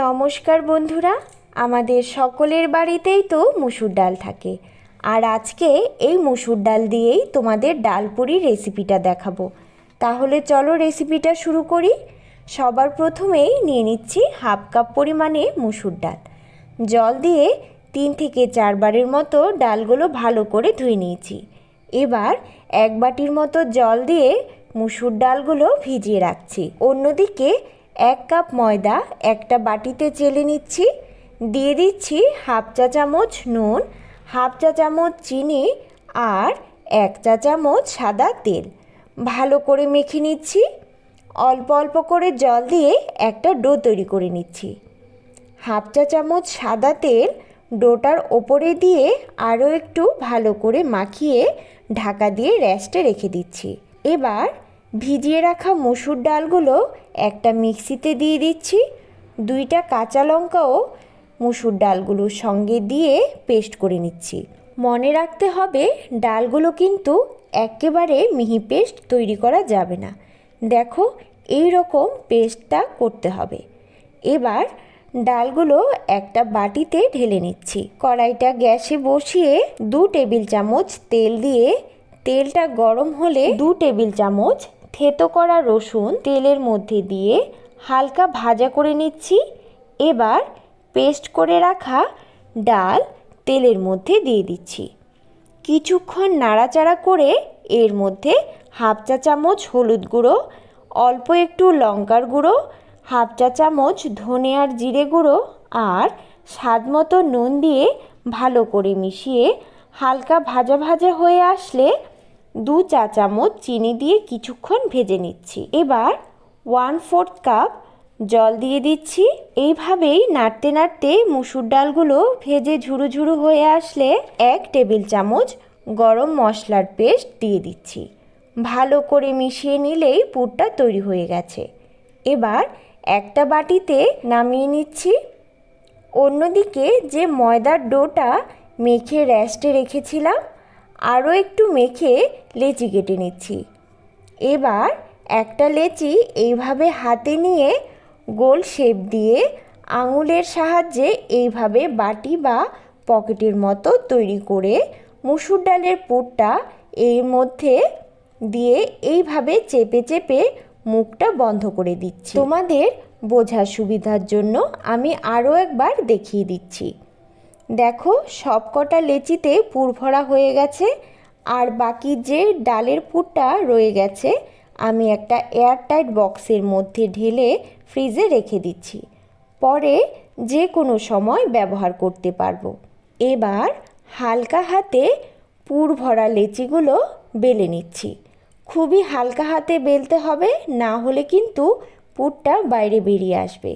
নমস্কার বন্ধুরা, আমাদের সকলের বাড়িতেই তো মুসুর ডাল থাকে। আর আজকে এই মুসুর ডাল দিয়েই তোমাদের ডাল পুরির রেসিপিটা দেখাবো। তাহলে চলো রেসিপিটা শুরু করি। সবার প্রথমেই নিয়ে নিচ্ছি হাফ কাপ পরিমাণে মুসুর ডাল। জল দিয়ে তিন থেকে চারবারের মতো ডালগুলো ভালো করে ধুয়ে নিয়েছি। এবার এক বাটির মতো জল দিয়ে মুসুর ডালগুলো ভিজিয়ে রাখছি। অন্যদিকে এক কাপ ময়দা, একটা বাটিতে চেলে নিচ্ছি। দিয়ে দিচ্ছি হাফ চা চামচ নুন, হাফ চা চামচ চিনি আর এক চা চামচ সাদা তেল। ভালো করে মেখে নিচ্ছি। অল্প অল্প করে জল দিয়ে একটা ডো তৈরি করে নিচ্ছি। হাফ চা চামচ সাদা তেল ডোটার ওপরে দিয়ে আরও একটু ভালো করে মাখিয়ে ঢাকা দিয়ে রেস্টে রেখে দিচ্ছি। এবার ভিজিয়ে রাখা মসুর ডালগুলো একটা মিক্সিতে দিয়ে দিচ্ছি। দুইটা কাঁচা লঙ্কাও মসুর ডালগুলোর সঙ্গে দিয়ে পেস্ট করে নিচ্ছি। মনে রাখতে হবে, ডালগুলো কিন্তু একেবারে মিহি পেস্ট তৈরি করা যাবে না। দেখো এই রকম পেস্টটা করতে হবে। এবার ডালগুলো একটা বাটিতে ঢেলে নিচ্ছি। কড়াইটা গ্যাসে বসিয়ে দু টেবিল চামচ তেল দিয়ে, তেলটা গরম হলে দু টেবিল চামচ থেতো করা রসুন তেলের মধ্যে দিয়ে হালকা ভাজা করে নিচ্ছি। এবার পেস্ট করে রাখা ডাল তেলের মধ্যে দিয়ে দিচ্ছি। কিছুক্ষণ নাড়াচাড়া করে এর মধ্যে হাফ চা চামচ হলুদ গুঁড়ো, অল্প একটু লঙ্কার গুঁড়ো, হাফ চা চামচ ধনে আর জিরে গুঁড়ো আর স্বাদ মতো নুন দিয়ে ভালো করে মিশিয়ে হালকা ভাজা ভাজা হয়ে আসলে দু চা চামচ চিনি দিয়ে কিছুক্ষণ ভেজে নিচ্ছি। এবার ওয়ান ফোর্থ কাপ জল দিয়ে দিচ্ছি। এইভাবেই নাড়তে নাড়তে মুসুর ডালগুলো ভেজে ঝুরু ঝুরু হয়ে আসলে এক টেবিল চামচ গরম মশলার পেস্ট দিয়ে দিচ্ছি। ভালো করে মিশিয়ে নিলেই পুরটা তৈরি হয়ে গেছে। এবার একটা বাটিতে নামিয়ে নিচ্ছি। অন্যদিকে যে ময়দার ডোটা মেখে রেস্টে রেখেছিলাম আরও একটু মেখে লেচি কেটে নিচ্ছি। এবার একটা লেচি এইভাবে হাতে নিয়ে গোল শেপ দিয়ে আঙুলের সাহায্যে এইভাবে বাটি বা পকেটের মতো তৈরি করে মুসুর ডালের পুরটা এর মধ্যে দিয়ে এইভাবে চেপে চেপে মুখটা বন্ধ করে দিচ্ছি। তোমাদের বোঝার সুবিধার জন্য আমি আরও একবার দেখিয়ে দিচ্ছি। দেখো সব কটা লেচিতে পুর ভরা হয়ে গেছে আর বাকি যে ডালের পুরটা রয়ে গেছে, আমি একটা এয়ারটাইট বক্সের মধ্যে ঢেলে ফ্রিজে রেখে দিচ্ছি। পরে যে কোনো সময় ব্যবহার করতে পারব। এবার হালকা হাতে পুর ভরা লেচিগুলো বেলে নিচ্ছি। খুবই হালকা হাতে বেলতে হবে, না হলে কিন্তু পুরটা বাইরে বেরিয়ে আসবে।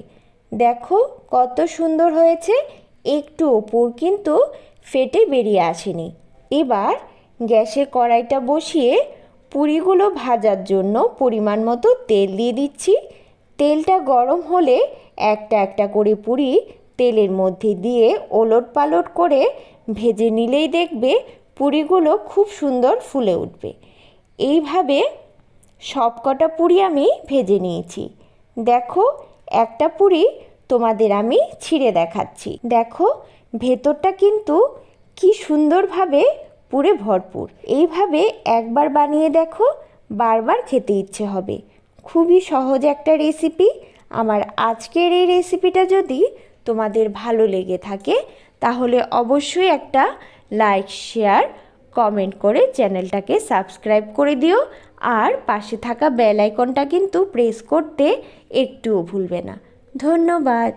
দেখো কত সুন্দর হয়েছে একটু ওপর কিন্তু ফেটে বেরিয়ে আসেনি। এবার গ্যাসে কড়াইটা বসিয়ে পুরিগুলো ভাজার জন্য পরিমাণ মতো তেল দিয়ে দিচ্ছি। তেলটা গরম হলে একটা একটা করে পুরি তেলের মধ্যে দিয়ে ওলট পালট করে ভেজে নিলেই দেখবে পুরিগুলো খুব সুন্দর ফুলে উঠবে। এইভাবে সবকটা পুরি আমি ভেজে নিয়েছি। দেখো, একটা পুরি তোমাদের আমি ছিঁড়ে দেখাচ্ছি। দেখো, ভেতরটা কিন্তু কি সুন্দরভাবে পুরে ভরপুর। এইভাবে একবার বানিয়ে দেখো, বারবার খেতে ইচ্ছে হবে। খুবই সহজ একটা রেসিপি আমার আজকের এই রেসিপিটা যদি তোমাদের ভালো লেগে থাকে, তাহলে অবশ্যই একটা লাইক শেয়ার কমেন্ট করে চ্যানেলটাকে সাবস্ক্রাইব করে দিও। আর পাশে থাকা বেল আইকনটা কিন্তু প্রেস করতে একটুও ভুলবে না। ধন্যবাদ।